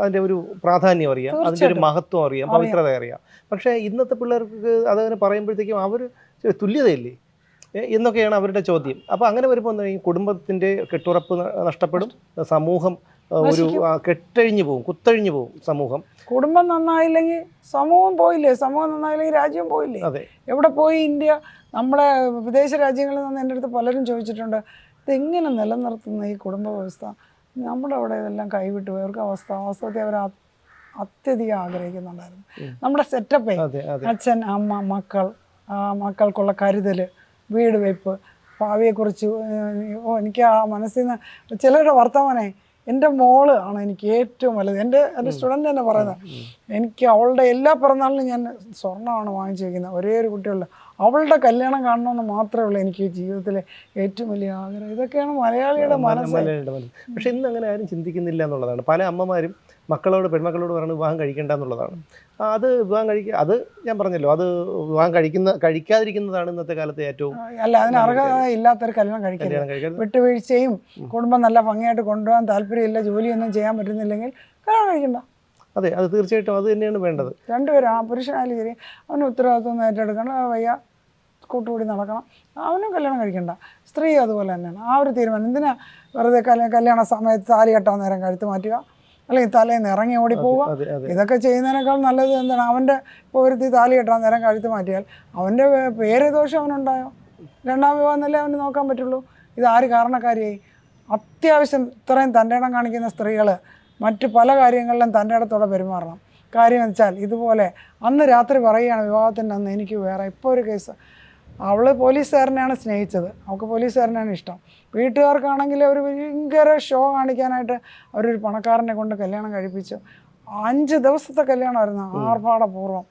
അതിന്റെ ഒരു പ്രാധാന്യം അറിയാം. അതിന്റെ ഒരു മഹത്വം അറിയാം. പവിത്രത അറിയാം. പക്ഷേ ഇന്നത്തെ പിള്ളേർക്ക് അതങ്ങനെ പറയുമ്പോഴത്തേക്കും അവർ തുല്യതയില്ലേ? എന്നൊക്കെയാണ് അവരുടെ ചോദ്യം. അപ്പോൾ അങ്ങനെ വരുമ്പോൾ ഈ കുടുംബത്തിന്റെ കെട്ടുറപ്പ് നഷ്ടപ്പെടും? സമൂഹം ഒരു കെട്ടഴിഞ്ഞു പോകും കുത്തഴിഞ്ഞു പോകും സമൂഹം. കുടുംബം നന്നായില്ലെങ്കിൽ സമൂഹം പോയില്ലേ? സമൂഹം നന്നായില്ലെങ്കിൽ രാജ്യം പോയില്ലേ? അതെ. എവിടെ പോയി ഇന്ത്യ? നമ്മളെ വിദേശ രാജ്യങ്ങളിൽ നിന്ന് എന്റെ അടുത്ത് പലരും ചോദിച്ചിട്ടുണ്ട് ഇതെങ്ങനെ നിലനിർത്തുന്ന ഈ കുടുംബ വ്യവസ്ഥ? നമ്മുടെ അവിടെ ഇതെല്ലാം കൈവിട്ടു പോയി. അവർക്ക് അവസ്ഥ വാസ്തവത്തെ അവർ അത്യധികം ആഗ്രഹിക്കുന്നുണ്ടായിരുന്നു. നമ്മുടെ സെറ്റപ്പേ അച്ഛൻ അമ്മ മക്കൾ മക്കൾക്കുള്ള കരുതൽ വീട് വെപ്പ്. ഭാവിയെക്കുറിച്ച് ഓ എനിക്ക് ആ മനസ്സിൽ നിന്ന് ചിലരുടെ വർത്തമാനേ എന്റെ മോൾ ആണ് എനിക്ക് ഏറ്റവും വലുത്. എന്റെ എന്റെ സ്റ്റുഡന്റ് തന്നെ പറയുന്നത്. എനിക്ക് അവളുടെ എല്ലാ പിറന്നാളിനും ഞാൻ സ്വർണമാണ് വാങ്ങിച്ചു വയ്ക്കുന്നത് ഒരേ ഒരു കുട്ടിയുള്ള. അവളുടെ കല്യാണം കാണണമെന്ന് മാത്രമേ ഉള്ളൂ എനിക്ക് ജീവിതത്തിലെ ഏറ്റവും വലിയ ആഗ്രഹം. ഇതൊക്കെയാണ് മലയാളിയുടെ മനസ്സ്. പക്ഷെ ഇന്ന് അങ്ങനെ ആരും ചിന്തിക്കുന്നില്ല എന്നുള്ളതാണ്. പല അമ്മമാരും മക്കളോട് പെൺമക്കളോട് പറയുന്നത് വിവാഹം കഴിക്കേണ്ട എന്നുള്ളതാണ് അത് വിവാഹം കഴിക്കുക അത് ഞാൻ പറഞ്ഞല്ലോ അത് വിവാഹം കഴിക്കുന്ന കഴിക്കാതിരിക്കുന്നതാണ് ഇന്നത്തെ കാലത്ത് ഏറ്റവും അല്ല അതിന് അർഹത ഇല്ലാത്തൊരു കല്യാണം കഴിക്കരുത്. വിട്ടുവീഴ്ചയും കുടുംബം നല്ല ഭംഗിയായിട്ട് കൊണ്ടുപോകാൻ താല്പര്യമില്ല ജോലിയൊന്നും ചെയ്യാൻ പറ്റുന്നില്ലെങ്കിൽ കല്യാണം കഴിക്കണ്ട. അതെ അത് തീർച്ചയായിട്ടും അത് തന്നെയാണ് വേണ്ടത്. രണ്ടുപേരും ആ പുരുഷനായാലും ശരി അവന് ഉത്തരവാദിത്വം ഏറ്റെടുക്കണം വയ്യ കൂട്ടുകൂടി നടക്കണം. അവനും കല്യാണം കഴിക്കണ്ട. സ്ത്രീ അതുപോലെ തന്നെയാണ്. ആ ഒരു തീരുമാനം. എന്തിനാ വെറുതെ കല്യാ കല്യാണ സമയത്ത് താലി കെട്ടാൻ നേരം കഴുത്ത് മാറ്റുക? അല്ലെങ്കിൽ തലേന്ന് ഇറങ്ങി ഓടി പോവുക അതെ അതെ. ഇതൊക്കെ ചെയ്യുന്നതിനേക്കാൾ നല്ലത് എന്താണ്? അവന്റെ ഇപ്പോൾ ഒരുത്തി താലി കെട്ടാൻ നേരം കഴുത്ത് മാറ്റിയാൽ അവന്റെ പേര് ദോഷം അവനുണ്ടായോ? രണ്ടാം വിവാഹം എന്നല്ലേ അവന് നോക്കാൻ പറ്റുള്ളൂ? ഇത് ആര് കാരണക്കാരിയായി? അത്യാവശ്യം ഇത്രയും തന്റെ ഇടം കാണിക്കുന്ന സ്ത്രീകൾ മറ്റ് പല കാര്യങ്ങളിലും തന്റെ ഇടത്തോടെ പെരുമാറണം. കാര്യം വെച്ചാൽ ഇതുപോലെ അന്ന് രാത്രി പറയുകയാണ് വിവാഹത്തിന്റെ അന്ന് എനിക്ക് വേറെ. ഇപ്പോൾ ഒരു കേസ് അവൾ പോലീസുകാരനെയാണ് സ്നേഹിച്ചത്. അവൾക്ക് പോലീസുകാരനാണ് ഇഷ്ടം. വീട്ടുകാർക്കാണെങ്കിൽ അവർ ഭയങ്കര ഷോ കാണിക്കാനായിട്ട് അവരൊരു പണക്കാരനെ കൊണ്ട് കല്യാണം കഴിപ്പിച്ചു. അഞ്ച് ദിവസത്തെ കല്യാണമായിരുന്നു ആർഭാടപൂർവം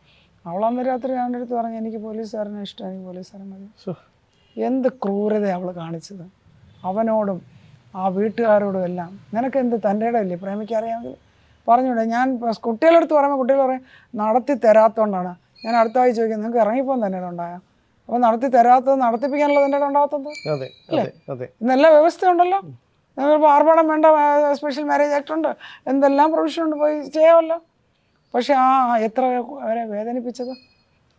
അവളന്ന് രാത്രി അവന്റെ അടുത്ത് പറഞ്ഞു എനിക്ക് പോലീസുകാരനെ ഇഷ്ടം എനിക്ക് പോലീസുകാരൻ മതി. എന്ത് ക്രൂരത അവൾ കാണിച്ചത്. അവനോടും ആ വീട്ടുകാരോടും എല്ലാം നിനക്ക് എന്ത് തന്റെ ഇടമില്ലേ പ്രേമിക്കറിയാമെങ്കിൽ പറഞ്ഞൂടെ ഞാൻ കുട്ടികളെടുത്ത് പറയുമ്പോൾ കുട്ടികൾ പറയും നടത്തി തരാത്തതുകൊണ്ടാണ് ഞാൻ അടുത്ത ആഴ്ച ചോദിക്കുന്നത് നിങ്ങൾക്ക് ഇറങ്ങിപ്പോകാൻ തന്നെ ഉണ്ടായോ? അപ്പോൾ നടത്തി തരാത്തത് നടത്തിപ്പിക്കാനുള്ള അതിന്റെ ഉണ്ടാകത്തത്? അതെ അതെ അതെ. ഇന്നെല്ലാം വ്യവസ്ഥയുണ്ടല്ലോ. നിങ്ങൾക്ക് ആർഭാടം വേണ്ട സ്പെഷ്യൽ മാരേജ് ആക്ട് ഉണ്ട്. എന്തെല്ലാം പ്രൊവിഷൻ ഉണ്ട് പോയി ചെയ്യാമല്ലോ. പക്ഷെ ആ എത്ര അവരെ വേദനിപ്പിച്ചത്?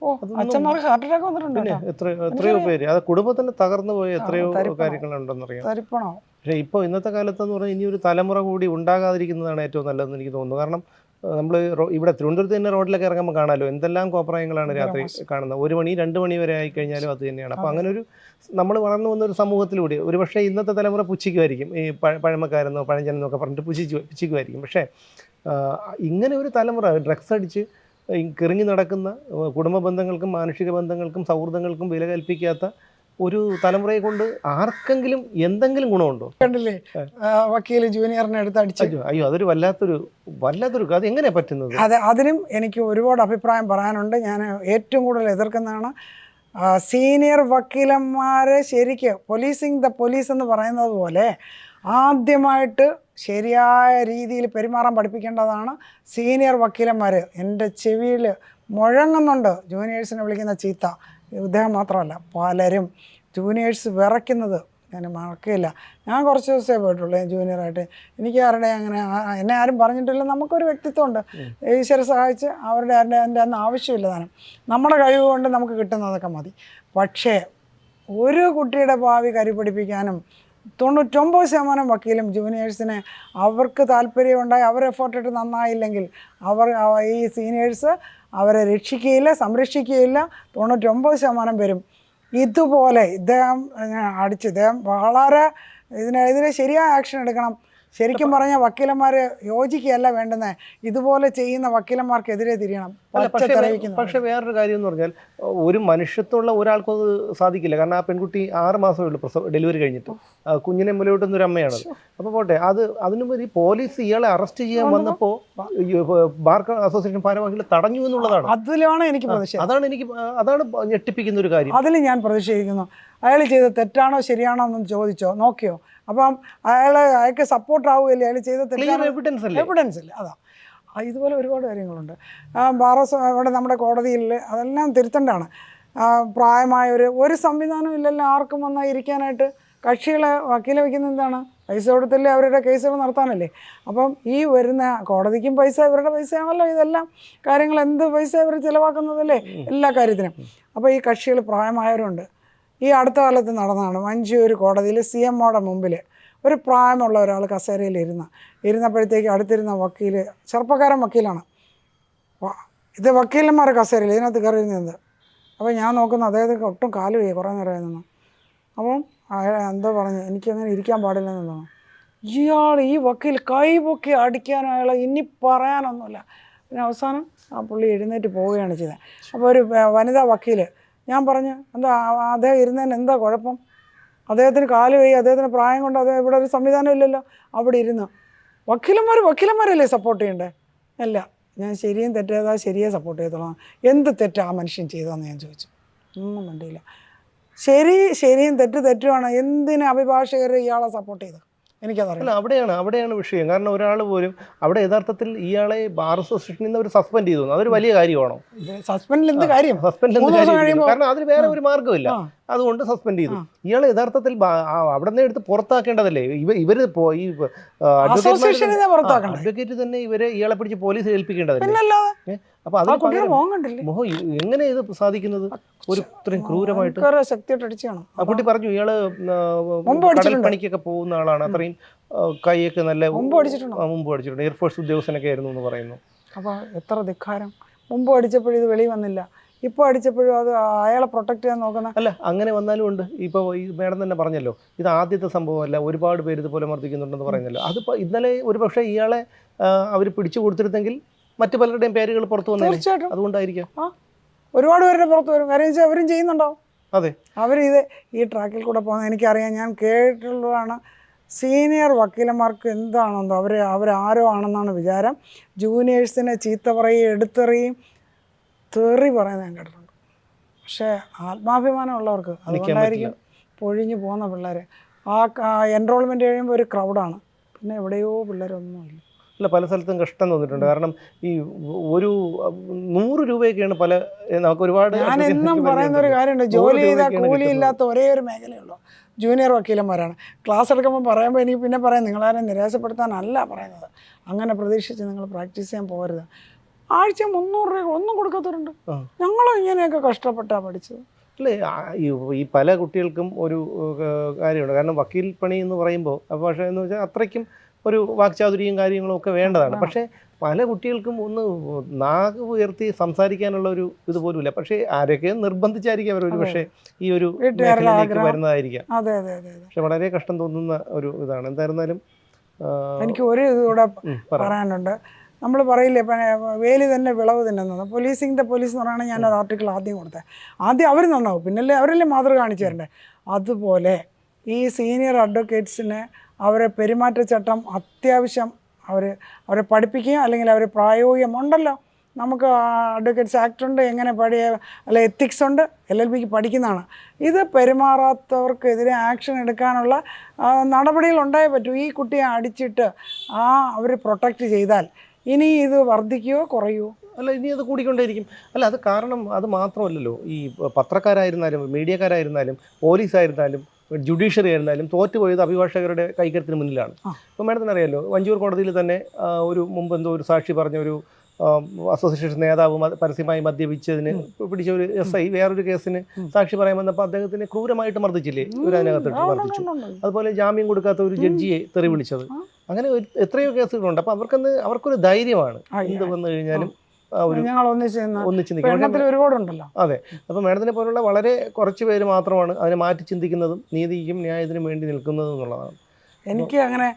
ഓ അച്ഛന്മാർക്ക് ഹാർട്ട് അറ്റാക്ക് വന്നിട്ടുണ്ട് എത്രയോ പേര്. അത് കുടുംബത്തിന് തകർന്നു പോയ എത്രയോ തരിപ്പണം. കാര്യങ്ങളുണ്ടെന്നറിയാം. തരിപ്പണോ? പക്ഷേ ഇപ്പോൾ ഇന്നത്തെ കാലത്ത് എന്ന് പറഞ്ഞാൽ ഇനി ഒരു തലമുറ കൂടി ഉണ്ടാകാതിരിക്കുന്നതാണ് ഏറ്റവും നല്ലതെന്ന് എനിക്ക് തോന്നുന്നു. കാരണം നമ്മൾ ഇവിടെ തിരുവനന്തപുരത്ത് തന്നെ റോഡിലൊക്കെ ഇറങ്ങുമ്പോൾ കാണാമല്ലോ എന്തെല്ലാം കോപ്രായങ്ങളാണ് രാത്രി കാണുന്നത്? ഒരു മണി രണ്ട് മണി വരെ ആയി കഴിഞ്ഞാലും അത് തന്നെയാണ്. അപ്പോൾ അങ്ങനെ ഒരു നമ്മൾ വളർന്നു വന്ന ഒരു സമൂഹത്തിലൂടെ ഒരു പക്ഷേ ഇന്നത്തെ തലമുറ പുച്ഛിക്കുമായിരിക്കും. ഈ പഴ- പഴമക്കാരെന്നോ പഴഞ്ചനെന്നൊക്കെ പറഞ്ഞിട്ട് പുച്ഛിച്ചു പുച്ഛിക്കുമായിരിക്കും. പക്ഷേ ഇങ്ങനെ ഒരു തലമുറ ഡ്രഗ്സ് അടിച്ച് കിറങ്ങി നടക്കുന്ന കുടുംബ ബന്ധങ്ങൾക്കും മാനുഷിക ബന്ധങ്ങൾക്കും സൗഹൃദങ്ങൾക്കും വില കൽപ്പിക്കാത്ത ഒരു തലമുറയെ കൊണ്ട് ആർക്കെങ്കിലും എന്തെങ്കിലും ഗുണമുണ്ടോ? കണ്ടില്ലേ? വക്കീൽ ജൂനിയറിനെ എടുത്ത് അടിച്ചു അയ്യോ അതൊരു വല്ലാത്തൊരു വല്ലാത്തൊരു അത് എങ്ങനെയാ പറ്റുന്നത്? അതെ അതിനും എനിക്ക് ഒരുപാട് അഭിപ്രായം പറയാനുണ്ട്. ഞാൻ ഏറ്റവും കൂടുതൽ എതിർക്കുന്നതാണ് സീനിയർ വക്കീലന്മാരെ ശരിക്ക് പോലീസിങ് ദ പോലീസ് എന്ന് പറയുന്നത് പോലെ ആദ്യമായിട്ട് ശരിയായ രീതിയിൽ പെരുമാറാൻ പഠിപ്പിക്കേണ്ടതാണ് സീനിയർ വക്കീലന്മാർ എന്റെ ചെവിയിൽ മുഴങ്ങുന്നുണ്ട് ജൂനിയേഴ്സിനെ വിളിക്കുന്ന ചീത്ത. ഇദ്ദേഹം മാത്രമല്ല പലരും ജൂനിയേഴ്സ് വിറയ്ക്കുന്നത് ഞാൻ മറക്കില്ല. ഞാൻ കുറച്ച് ദിവസമേ പോയിട്ടുള്ളൂ ജൂനിയറായിട്ട് എനിക്ക് ആരുടെ അങ്ങനെ എന്നെ ആരും പറഞ്ഞിട്ടില്ല നമുക്കൊരു വ്യക്തിത്വമുണ്ട്. ഈശ്വര സഹായിച്ച് അവരുടെ ആരുടെ എന്റെ അന്ന് ആവശ്യമില്ല താനും. നമ്മുടെ കഴിവ് കൊണ്ട് നമുക്ക് കിട്ടുന്നതൊക്കെ മതി. പക്ഷേ ഒരു കുട്ടിയുടെ ഭാവി കരിപിടിപ്പിക്കാനും തൊണ്ണൂറ്റൊമ്പത് ശതമാനം വക്കീലും ജൂനിയേഴ്സിനെ അവർക്ക് താല്പര്യമുണ്ടായി അവർ എഫേർട്ടിട്ട് നന്നായില്ലെങ്കിൽ അവർ ഈ സീനിയേഴ്സ് അവരെ രക്ഷിക്കുകയില്ല സംരക്ഷിക്കുകയില്ല. തൊണ്ണൂറ്റൊമ്പത് ശതമാനം പേരും ഇതുപോലെ ഇദ്ദേഹം അടിച്ച് ഇദ്ദേഹം വളരെ ഇതിനെതിരെ ശരിയായ ആക്ഷൻ എടുക്കണം. ശരിക്കും പറഞ്ഞാൽ വക്കീലന്മാർ യോജിക്കുകയല്ല വേണ്ടുന്നത് ഇതുപോലെ ചെയ്യുന്ന വക്കീലന്മാർക്കെതിരെ തിരിയണം. പക്ഷേ വേറൊരു കാര്യം എന്ന് പറഞ്ഞാൽ ഒരു മനുഷ്യത്വമുള്ള ഒരാൾക്കും അത് സാധിക്കില്ല. കാരണം ആ പെൺകുട്ടി ആറ് മാസമേ ഉള്ളൂ പ്രസവ ഡെലിവറി കഴിഞ്ഞിട്ട്. കുഞ്ഞിനെ മുലയൂട്ടുന്ന ഒരു അമ്മയാണ് അപ്പോൾ പോട്ടെ അത് അതിനുപരി പോലീസ് ഇയാളെ അറസ്റ്റ് ചെയ്യാൻ വന്നപ്പോൾ ബാർ അസോസിയേഷൻ ഭാരവാഹികൾ തടഞ്ഞു എന്നുള്ളതാണ്. അതിലാണ് എനിക്ക് അതാണ് എനിക്ക് അതാണ് ഞെട്ടിപ്പിക്കുന്ന ഒരു കാര്യം. അതിൽ ഞാൻ പ്രതിഷേധിക്കുന്നു. അയാൾ ചെയ്ത തെറ്റാണോ ശരിയാണോ എന്ന് ചോദിച്ചോ നോക്കിയോ? അപ്പം അയാൾ അയാൾക്ക് സപ്പോർട്ട് ആവുകയില്ലേ? അയാൾ ചെയ്ത എവിഡൻസ് അല്ലേ? എവിഡൻസ് ഇല്ല? അതാ. ഇതുപോലെ ഒരുപാട് കാര്യങ്ങളുണ്ട്. ബാറസ് ഇവിടെ നമ്മുടെ കോടതിയിൽ അതെല്ലാം തിരുത്തേണ്ടതാണ് പ്രായമായ ഒരു ഒരു സംവിധാനം ഇല്ലല്ലോ ആർക്കും വന്നാൽ ഇരിക്കാനായിട്ട്. കക്ഷികളെ വക്കീലെ വയ്ക്കുന്ന എന്താണ്? പൈസ കൊടുത്തില്ലേ അവരുടെ കേസുകൾ നടത്താനല്ലേ? അപ്പം ഈ വരുന്ന കോടതിക്കും പൈസ ഇവരുടെ പൈസയാണല്ലോ ഇതെല്ലാം. കാര്യങ്ങൾ എന്ത് പൈസ ഇവർ ചിലവാക്കുന്നതല്ലേ? എല്ലാ കാര്യത്തിനും. അപ്പോൾ ഈ കക്ഷികൾ പ്രായമായവരുണ്ട്. ഈ അടുത്ത കാലത്ത് നടന്നതാണ്. മഞ്ചൂർ കോടതിയിൽ സി എം ഒയുടെ മുമ്പിൽ ഒരു പ്രായമുള്ള ഒരാൾ കസേരയിൽ ഇരുന്ന ഇരുന്നപ്പോഴത്തേക്ക് അടുത്തിരുന്ന വക്കീൽ ചെറുപ്പക്കാരൻ വക്കീലാണ്. ഇത് വക്കീലന്മാർ കസേരയിൽ ഇതിനകത്ത് കയറി ഇരുന്നത്. അപ്പോൾ ഞാൻ നോക്കുന്നു അദ്ദേഹത്തിന് ഒട്ടും കാൽ ചെയ്യുക കുറേ നേരമായി നിന്നു. അപ്പം എന്തോ പറഞ്ഞു എനിക്കങ്ങനെ ഇരിക്കാൻ പാടില്ലെന്ന് തോന്നുന്നു. ഇയാൾ ഈ വക്കീൽ കൈ പൊക്കി അടിക്കാനോ അയാൾ ഇനി പറയാനൊന്നുമില്ല. പിന്നെ അവസാനം ആ പുള്ളി എഴുന്നേറ്റ് പോവുകയാണ് ചെയ്തത്. അപ്പോൾ ഒരു വനിതാ വക്കീൽ ഞാൻ പറഞ്ഞു എന്താ അദ്ദേഹം ഇരുന്നതിന് എന്താ കുഴപ്പം? അദ്ദേഹത്തിന് കാൽ വയ്യ അദ്ദേഹത്തിന് പ്രായം കൊണ്ട് അദ്ദേഹം ഇവിടെ ഒരു സംവിധാനം ഇല്ലല്ലോ. അവിടെ ഇരുന്ന്. വക്കീലന്മാർ വക്കീലന്മാരല്ലേ സപ്പോർട്ട് ചെയ്യണ്ടേ? അല്ല ഞാൻ ശരിയും തെറ്റേതാ ശരിയെ സപ്പോർട്ട് ചെയ്തോളാം. എന്ത് തെറ്റാ ആ മനുഷ്യൻ ചെയ്തതെന്ന് ഞാൻ ചോദിച്ചു. ഒന്നും മണ്ടിയില്ല. ശരി ശരിയും തെറ്റ് തെറ്റുമാണ്. എന്തിനാ അഭിഭാഷകർ ഇയാളെ സപ്പോർട്ട് ചെയ്ത് എനിക്കതറിയാം അല്ല അവിടെയാണ് അവിടെയാണ് വിഷയം. കാരണം ഒരാൾ പോലും അവിടെ യഥാർത്ഥത്തിൽ ഇയാളെ ബാർ അസോസിയേഷനിൽ നിന്ന് അവർ സസ്പെൻഡ് ചെയ്തു. അതൊരു വലിയ കാര്യമാണോ? സസ്പെൻഡിൽ എന്ത് കാര്യം? സസ്പെൻഡിൽ എന്ത് കാര്യം? കാരണം അതിന് വേറെ ഒരു മാർഗമില്ല. അതുകൊണ്ട് സസ്പെൻഡ് ചെയ്തു. ഇയാൾ യഥാർത്ഥത്തിൽ അവിടെ നിന്ന് എടുത്ത് പുറത്താക്കേണ്ടതല്ലേ? ഇവ ഇവർ പോയി ഈ? അഡ്വക്കേറ്റ് തന്നെ ഇവരെ ഇയാളെ പിടിച്ച് പോലീസ് ഏൽപ്പിക്കേണ്ടതല്ലേ? അപ്പൊ അത് മോഹം എങ്ങനെ ഇത് സാധിക്കുന്നത്? ഒരു ഇത്രയും ക്രൂരമായിട്ട്. ആ കുട്ടി പറഞ്ഞു ഇയാൾ കടൽ പണിക്കൊക്കെ പോകുന്ന ആളാണ്. അത്രയും കൈയൊക്കെ നല്ല മുമ്പ് അടിച്ചിട്ടുണ്ട്? മുമ്പ് അടിച്ചിട്ടുണ്ട്. എയർഫോഴ്സ് ഉദ്യോഗസ്ഥനൊക്കെ ആയിരുന്നു എന്ന് പറയുന്നു. അപ്പൊ എത്ര ധിക്കാരം. മുമ്പ് അടിച്ചപ്പോഴും ഇത് വെളി വന്നില്ല. ഇപ്പോൾ അടിച്ചപ്പോഴും അത് അയാളെ പ്രൊട്ടക്ട് ചെയ്യാൻ നോക്കുന്ന അല്ല അങ്ങനെ വന്നാലും ഉണ്ട്. ഇപ്പോൾ ഈ മേഡം തന്നെ പറഞ്ഞല്ലോ ഇത് ആദ്യത്തെ സംഭവമല്ല ഒരുപാട് പേര് ഇതുപോലെ മർദ്ദിക്കുന്നുണ്ടെന്ന് പറയുന്നല്ലോ അതിപ്പോൾ ഇന്നലെ ഒരു പക്ഷേ ഇയാളെ അവർ പിടിച്ചു കൊടുത്തിരുന്നെങ്കിൽ മറ്റു പലരുടെയും പേരുകൾ പുറത്തു വന്നു തീർച്ചയായിട്ടും. അതുകൊണ്ടായിരിക്കാം. ഒരുപാട് പേരുടെ പുറത്ത് വരും. കാര്യം വെച്ചാൽ അവരും ചെയ്യുന്നുണ്ടാവും അതെ. അവരിത് ഈ ട്രാക്കിൽ കൂടെ പോകുന്നത് എനിക്കറിയാം. ഞാൻ കേട്ടിട്ടുള്ളതാണ് സീനിയർ വക്കീലന്മാർക്ക് എന്താണെന്നോ അവർ അവരാരോ ആണെന്നാണ് വിചാരം. ജൂനിയേഴ്സിനെ ചീത്ത പറയുകയും എടുത്തെറിയും. തെറി പറയുന്നത് ഞാൻ കേട്ടിട്ടുണ്ട് പക്ഷേ ആത്മാഭിമാനമുള്ളവർക്ക് അതുകൊണ്ടായിരിക്കും പൊഴിഞ്ഞു പോകുന്ന പിള്ളേർ ആ എൻറോൾമെന്റ് കഴിയുമ്പോൾ ഒരു ക്രൗഡാണ് പിന്നെ എവിടെയോ പിള്ളേരൊന്നുമില്ല. അല്ല പല സ്ഥലത്തും കഷ്ടം തോന്നിയിട്ടുണ്ട്. കാരണം ഈ ഒരു നൂറ് രൂപയൊക്കെയാണ് പല നമുക്ക് ഒരുപാട് ഞാൻ എന്നും പറയുന്ന ഒരു കാര്യമുണ്ട്. ജോലി ചെയ്താൽ കൂലിയില്ലാത്ത ഒരേ ഒരു മേഖലയുള്ളൂ. ജൂനിയർ വക്കീലന്മാരാണ്. ക്ലാസ് എടുക്കുമ്പോൾ പറയുമ്പോൾ എനിക്ക് പിന്നെ പറയാം നിങ്ങളാരും നിരാശപ്പെടുത്താനല്ല പറയുന്നത്. അങ്ങനെ പ്രതീക്ഷിച്ച് നിങ്ങൾ പ്രാക്ടീസ് ചെയ്യാൻ പോകരുത്. ആഴ്ച മുന്നൂറ് രൂപ ഒന്നും കൊടുക്കാത്തവരുണ്ട്. ഞങ്ങളും ഇങ്ങനെയൊക്കെ കഷ്ടപ്പെട്ടാ പഠിച്ചത്. അല്ലേ ഈ പല കുട്ടികൾക്കും ഒരു കാര്യമുണ്ട്. കാരണം വക്കീൽ പണി എന്ന് പറയുമ്പോൾ പക്ഷേ എന്ന് വെച്ചാൽ അത്രയ്ക്കും ഒരു വാക്ചാതുരിയും കാര്യങ്ങളും ഒക്കെ വേണ്ടതാണ്. പക്ഷേ പല കുട്ടികൾക്കും ഒന്ന് നാഗ് ഉയർത്തി സംസാരിക്കാനുള്ള ഒരു ഇത് പോലുമില്ല. പക്ഷേ ആരൊക്കെ നിർബന്ധിച്ചായിരിക്കും അവർ ഒരു പക്ഷേ ഈ ഒരു മേഖലയിലേക്ക്. വരുന്നതായിരിക്കാം. പക്ഷെ വളരെ കഷ്ടം തോന്നുന്ന ഒരു ഇതാണ്. എന്തായിരുന്നാലും എനിക്ക് ഒരു ഇതുകൂടെ പറയാനുണ്ട്. നമ്മൾ പറയില്ലേ വേലി തന്നെ വിളവ് തിന്നുന്നത്. പോലീസിങ് ദ പോലീസ് എന്ന് പറയുന്നത് അത് ആർട്ടിക്കിൾ ആദ്യം കൊടുത്തത് ആദ്യം അവർ നന്നാവും. പിന്നല്ലേ അവരല്ലേ മാതൃക കാണിച്ചു തരണ്ടേ? അതുപോലെ ഈ സീനിയർ അഡ്വക്കേറ്റ്സിന് അവരെ പെരുമാറ്റച്ചട്ടം അത്യാവശ്യം അവർ അവരെ പഠിപ്പിക്കുകയും അല്ലെങ്കിൽ അവർ പ്രായോഗികം ഉണ്ടല്ലോ നമുക്ക് അഡ്വക്കേറ്റ്സ് ആക്ട് ഉണ്ട് എങ്ങനെ പഠി അല്ല എത്തിക്സ് ഉണ്ട് എൽ എൽ ബിക്ക് പഠിക്കുന്നതാണ്. ഇത് പെരുമാറാത്തവർക്കെതിരെ ആക്ഷൻ എടുക്കാനുള്ള നടപടികൾ ഉണ്ടായേ പറ്റൂ. ഈ കുട്ടിയെ അടിച്ചിട്ട് ആ അവർ പ്രൊട്ടക്റ്റ് ചെയ്താൽ ഇനി ഇത് വർദ്ധിക്കുകയോ കുറയുമോ അല്ല ഇനി അത് കൂടിക്കൊണ്ടേയിരിക്കും. അല്ല അത് കാരണം അത് മാത്രമല്ലല്ലോ. ഈ പത്രക്കാരായിരുന്നാലും മീഡിയക്കാരായിരുന്നാലും പോലീസായിരുന്നാലും ജുഡീഷ്യറി ആയിരുന്നാലും തോറ്റുപോയത് അഭിഭാഷകരുടെ കൈകരത്തിന് മുന്നിലാണ്. ഇപ്പം മാഡത്തിന് അറിയാലോ വഞ്ചൂർ കോടതിയിൽ തന്നെ ഒരു മുമ്പ് എന്തോ ഒരു സാക്ഷി പറഞ്ഞ ഒരു അസോസിയേഷൻ നേതാവ് പരസ്യമായി മദ്യപിച്ചതിന് പിടിച്ച ഒരു എസ് ഐ വേറൊരു കേസിന് സാക്ഷി പറയാൻ വന്നപ്പോൾ അദ്ദേഹത്തിന് ക്രൂരമായിട്ട് മർദ്ദിച്ചില്ലേ? ഒരു അതിനകത്തിട്ട് മർദ്ദിച്ചു. അതുപോലെ ജാമ്യം കൊടുക്കാത്ത ഒരു ജഡ്ജിയെ തെറി വിളിച്ചത്. അങ്ങനെ എത്രയോ കേസുകളുണ്ട്. അപ്പൊ അവർക്കൊന്ന് അവർക്കൊരു ധൈര്യമാണ് എന്ത് വന്നു കഴിഞ്ഞാലും അതെ. അപ്പോൾ മാഡത്തിനെ പോലുള്ള വളരെ കുറച്ച് പേര് മാത്രമാണ് അതിനെ മാറ്റി ചിന്തിക്കുന്നതും നീതിക്കും ന്യായത്തിനും വേണ്ടി നിൽക്കുന്നതും എന്നുള്ളതാണ്. എനിക്ക് അങ്ങനെ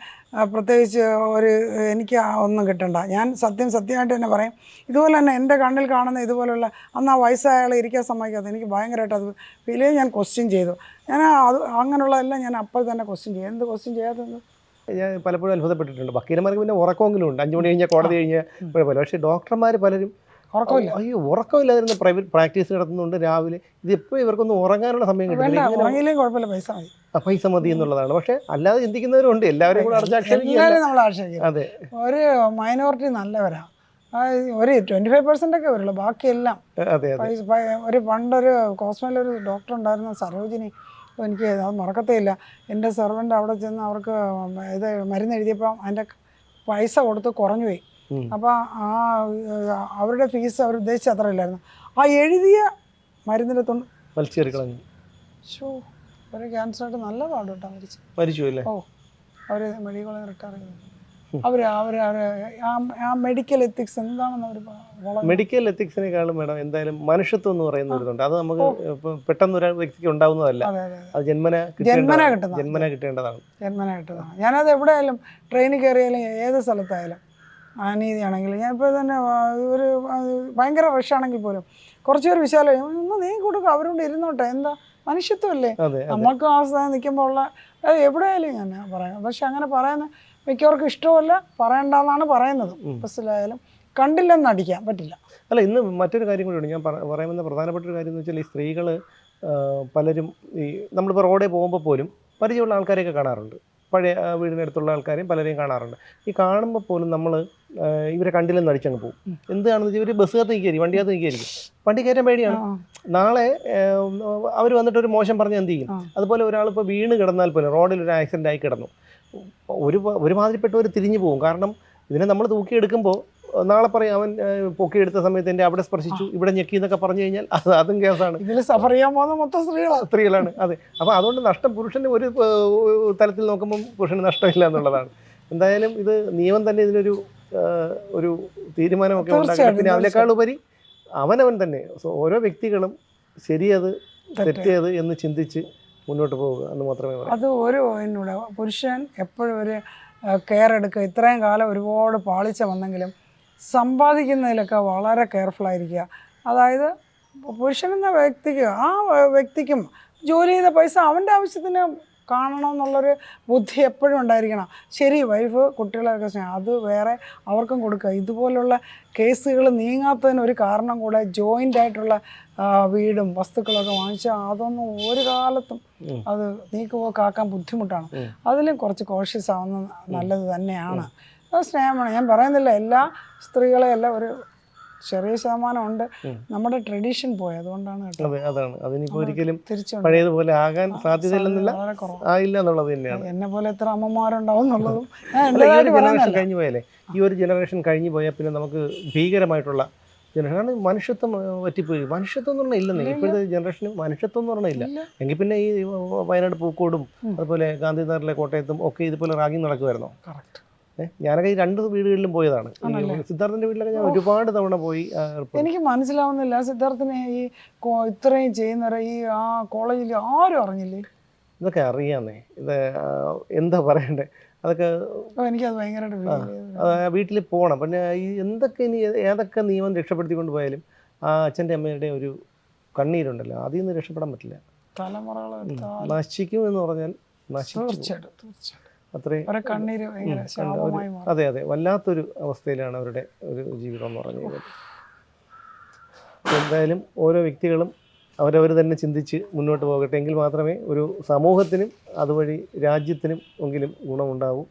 പ്രത്യേകിച്ച് ഒരു എനിക്ക് ഒന്നും കിട്ടണ്ട. ഞാൻ സത്യം സത്യമായിട്ട് തന്നെ പറയും. ഇതുപോലെ തന്നെ എന്റെ കണ്ണിൽ കാണുന്ന ഇതുപോലുള്ള അന്ന് ആ വയസ്സായ ആളെ ഇരിക്കാൻ സമ്മതിക്കാത്ത എനിക്ക് ഭയങ്കരമായിട്ട് അത് ഫീൽ ഞാൻ ക്വസ്റ്റ്യൻ ചെയ്തു. ഞാൻ അത് അങ്ങനെയുള്ളതെല്ലാം ഞാൻ അപ്പോൾ തന്നെ ക്വസ്റ്റ്യൻ ചെയ്യും എന്ത് ക്വസ്റ്റ്യൻ ചെയ്യാത്തത്? ഞാൻ പലപ്പോഴും അത്ഭുതപ്പെട്ടിട്ടുണ്ട്. വക്കീലന്മാർക്ക് പിന്നെ ഉറക്കമെങ്കിലും ഉണ്ട്. അഞ്ച് മണി കഴിഞ്ഞാൽ കോടതി കഴിഞ്ഞാൽ കുഴപ്പമില്ല. പക്ഷേ ഡോക്ടർമാർ പലരും ഉറക്കമില്ല. അയ്യോ ഉറക്കമില്ലാതിരുന്ന പ്രൈവറ്റ് പ്രാക്ടീസ് നടത്തുന്നുണ്ട് രാവിലെ. ഇതിപ്പോൾ ഇവർക്കൊന്നും ഉറങ്ങാനുള്ള സമയം കിട്ടില്ല. കുഴപ്പമില്ല പൈസ മതി. പൈസ മതി എന്നുള്ളതാണ്. പക്ഷെ അല്ലാതെ ചിന്തിക്കുന്നവരുണ്ട് എല്ലാവരും കൂടെ ആക്ഷേപിക്കും അതെ. ഒരു മൈനോറിറ്റി നല്ലവരാ. ആ, ഒരു ട്വന്റി ഫൈവ് പെർസെന്റ് ഒക്കെ വരുള്ളൂ. ബാക്കിയെല്ലാം. ഒരു പണ്ടൊരു പ- ഒരു ഡോക്ടർ ഉണ്ടായിരുന്ന സരോജിനി. എനിക്ക് അത് മറക്കത്തേ ഇല്ല. എന്റെ സെർവന്റ് അവിടെ ചെന്ന് അവർക്ക് ഇത് മരുന്ന് എഴുതിയപ്പോൾ അതിന്റെ പൈസ കൊടുത്ത് കുറഞ്ഞു പോയി. അപ്പോൾ ആ അവരുടെ ഫീസ് അവർ ഉദ്ദേശിച്ച അത്ര ഇല്ലായിരുന്നു. ആ എഴുതിയ മരുന്നിന്റെ തൊണ്ട് വലിച്ചെറിക്കളഞ്ഞു. ഷോ ഒരു ക്യാൻസറായിട്ട് നല്ല പാട് കേട്ടോ മരിച്ചു മരിച്ചു അല്ലേ? ഓ അവർ മെഡിക്കൽ കോളേജ് റിട്ടയർ ചെയ്തു. അവർ അവർ ആ മെഡിക്കൽ എത്തിക്സ് എന്താണെന്ന് അവർ മെഡിക്കൽ എത്തിക്സിനേക്കാളും മേഡം എന്തായാലും മനുഷ്യത്വം എന്ന് പറയുന്ന ഒരു ഇതുണ്ട് അത് നമുക്ക് പെട്ടെന്ന് ഒരു വ്യക്തിക്ക് ഉണ്ടാവുന്നതല്ല. അതെ ജന്മന ജന്മന. കിട്ടുന്നതാണ്. ജന്മന കിട്ടേണ്ടതാണ്. ജന്മന കിട്ടതാണ് ഞാനത് എവിടെയായാലും ട്രെയിനിൽ കയറിയാലും ഏത് സ്ഥലത്തായാലും അനീതിയാണെങ്കിലും ഇപ്പോൾ തന്നെ ഒരു ഭയങ്കര റഷാണെങ്കിൽ പോലും കുറച്ച് പേര് വിശാലം ഒന്ന് നീ കൊടുക്കുക അവരോട് ഇരുന്നോട്ടെ എന്താ? മനുഷ്യത്വമല്ലേ? നമുക്ക് ആ സ്ഥാനം നിൽക്കുമ്പോൾ ഉള്ള അത് എവിടെയായാലും ഞാൻ പറയാം. പക്ഷെ അങ്ങനെ പറയുന്ന മിക്കവർക്കും ഇഷ്ടമല്ല പറയണ്ടെന്നാണ് പറയുന്നത്. ബസ്സിലായാലും കണ്ടില്ലെന്ന് അടിക്കാൻ പറ്റില്ല. അല്ല ഇന്ന് മറ്റൊരു കാര്യം കൂടിയുണ്ട് ഞാൻ പറയുന്ന പ്രധാനപ്പെട്ട ഒരു കാര്യം എന്ന് വെച്ചാൽ ഈ സ്ത്രീകൾ പലരും ഈ നമ്മളിപ്പോൾ റോഡിൽ പോകുമ്പോൾ പോലും പരിചയമുള്ള ആൾക്കാരെയൊക്കെ കാണാറുണ്ട്. പഴയ വീടിനടുത്തുള്ള ആൾക്കാരെയും പലരെയും കാണാറുണ്ട്. ഈ കാണുമ്പോൾ പോലും നമ്മൾ ഇവരെ കണ്ടില്ലെന്ന് അടിച്ചങ്ങ് പോകും. എന്താണെന്ന് വെച്ചാൽ ഇവർ ബസ്സിനകത്ത് നിൽക്കുകയായിരിക്കും വണ്ടിക്കകത്ത് നിൽക്കുകയായിരിക്കും. വണ്ടി കയറ്റാൻ പേടിയാണ്. നാളെ അവർ വന്നിട്ട് ഒരു മോശം പറഞ്ഞ് എന്ത് ചെയ്യും? അതുപോലെ ഒരാൾ ഇപ്പോൾ വീണ് കിടന്നാൽ പോലും റോഡിൽ ഒരു ആക്സിഡന്റ് ആയി കിടന്നു. ഒരു ഒരുമാതിരിപ്പെട്ടവർ തിരിഞ്ഞു പോകും കാരണം ഇതിനെ നമ്മൾ തൂക്കിയെടുക്കുമ്പോൾ നാളെ പറയും അവൻ പൊക്കിയെടുത്ത സമയത്ത് എന്റെ അവിടെ സ്പർശിച്ചു ഇവിടെ ഞെക്കി എന്നൊക്കെ പറഞ്ഞു കഴിഞ്ഞാൽ അത് അതും കേസാണ്. ഇതിൽ സഫർ ചെയ്യാൻ പോകുന്ന മൊത്തം സ്ത്രീകളാണ് സ്ത്രീകളാണ് അതെ. അപ്പോൾ അതുകൊണ്ട് നഷ്ടം പുരുഷന് ഒരു തലത്തിൽ നോക്കുമ്പോൾ പുരുഷന് നഷ്ടമില്ല എന്നുള്ളതാണ്. എന്തായാലും ഇത് നിയമം തന്നെ ഇതിനൊരു ഒരു തീരുമാനമൊക്കെ ഉണ്ടാക്കണം. പിന്നെ അതിനേക്കാൾ ഉപരി അവനവൻ തന്നെ. ഓരോ വ്യക്തികളും ശരിയത് തെറ്റിയത് എന്ന് ചിന്തിച്ച് മുന്നോട്ട് പോവുക എന്ന് മാത്രമേ അത് ഒരു എന്നോട് പുരുഷൻ എപ്പോഴും ഒരു കെയർ എടുക്കുക. ഇത്രയും കാലം ഒരുപാട് പാളിച്ച വന്നെങ്കിലും സമ്പാദിക്കുന്നതിലൊക്കെ വളരെ കെയർഫുൾ ആയിരിക്കുക അതായത് പുരുഷൻ എന്ന വ്യക്തിക്ക് ആ വ്യക്തിക്കും ജോലി ചെയ്ത പൈസ അവന്റെ ആവശ്യത്തിന് കാണണം എന്നുള്ളൊരു ബുദ്ധി എപ്പോഴും ഉണ്ടായിരിക്കണം. ശരി വൈഫ് കുട്ടികളൊക്കെ സ്നേഹം അത് വേറെ അവർക്കും കൊടുക്കുക. ഇതുപോലുള്ള കേസുകൾ നീങ്ങാത്തതിന് ഒരു കാരണം കൂടെ ജോയിന്റ് ആയിട്ടുള്ള വീടും വസ്തുക്കളൊക്കെ വാങ്ങിച്ചാൽ അതൊന്നും ഒരു കാലത്തും. അത് നീക്കുപോക്കാക്കാൻ ബുദ്ധിമുട്ടാണ്. അതിലും കുറച്ച് കോഷ്യസ് ആവുന്നത് നല്ലത് തന്നെയാണ്. അത് സ്നേഹമാണ്. ഞാൻ പറയുന്നില്ല എല്ലാ സ്ത്രീകളെ എല്ലാം ഒരു ചെറിയ ശതമാനം ഉണ്ട്. നമ്മുടെ ട്രഡീഷൻ പോയി അതുകൊണ്ടാണ് അതെ അതാണ്. അതിനിപ്പോൾ ഒരിക്കലും പഴയതുപോലെ ആകാൻ സാധ്യതയില്ലെന്നില്ല. ആയില്ല എന്നുള്ളത് തന്നെയാണ്. എന്നെ പോലെ എത്ര അമ്മമാരുണ്ടാവും എന്നുള്ളതും ജനറേഷൻ കഴിഞ്ഞു പോയാലേ ഈ ഒരു ജനറേഷൻ കഴിഞ്ഞു പോയാൽ പിന്നെ നമുക്ക് ഭീകരമായിട്ടുള്ള ജനറേഷൻ മനുഷ്യത്വം പറ്റിപ്പോയി മനുഷ്യത്വം എന്ന് പറഞ്ഞാൽ ഇല്ലെന്നേ. ഇപ്പോഴത്തെ ജനറേഷന് മനുഷ്യത്വം എന്ന് പറഞ്ഞാൽ ഇല്ല. എങ്കിൽ പിന്നെ ഈ വയനാട് പൂക്കോടും അതുപോലെ ഗാന്ധിനഗറിലെ കോട്ടയത്തും ഒക്കെ ഇതുപോലെ റാഗിങ് നടക്കുമായിരുന്നോ. കറക്റ്റ്. ഞാനൊക്കെ ഈ രണ്ട് വീടുകളിലും പോയതാണ്. സിദ്ധാർത്ഥന്റെ വീട്ടിലൊക്കെ ഞാൻ ഒരുപാട് തവണ പോയി എനിക്ക് മനസ്സിലാവുന്നില്ല സിദ്ധാർത്ഥിനെ ഈ ഇത്രയും ചെയ്യുന്നവരെ ഈ ആ കോളേജിൽ ആരും അറിഞ്ഞില്ലേ? ഇതൊക്കെ അറിയാന്നേ. ഇത് എന്താ പറയണ്ടേ? അതൊക്കെ എനിക്ക് എനിക്കത് ഭയങ്കരമായിട്ട് വീട്ടിൽ പോകണം പിന്നെ ഈ എന്തൊക്കെ ഇനി ഏതൊക്കെ നിയമം രക്ഷപ്പെടുത്തിക്കൊണ്ട് പോയാലും ആ അച്ഛന്റെ അമ്മയുടെ ഒരു കണ്ണീരുണ്ടല്ലോ അതിൽ നിന്ന് രക്ഷപ്പെടാൻ പറ്റില്ല. തലമുറകൾ നശിക്കും എന്ന് പറഞ്ഞാൽ നശിക്കും തീർച്ചയായിട്ടും തീർച്ചയായിട്ടും. അത്രയും അതെ അതെ. വല്ലാത്തൊരു അവസ്ഥയിലാണ് അവരുടെ ഒരു ജീവിതം എന്ന് പറഞ്ഞു കഴിഞ്ഞാൽ എന്തായാലും ഓരോ വ്യക്തികളും അവരവർ തന്നെ ചിന്തിച്ച് മുന്നോട്ട് പോകട്ടെ. എങ്കിൽ മാത്രമേ ഒരു സമൂഹത്തിനും അതുവഴി രാജ്യത്തിനും എങ്കിലും ഗുണമുണ്ടാവൂ.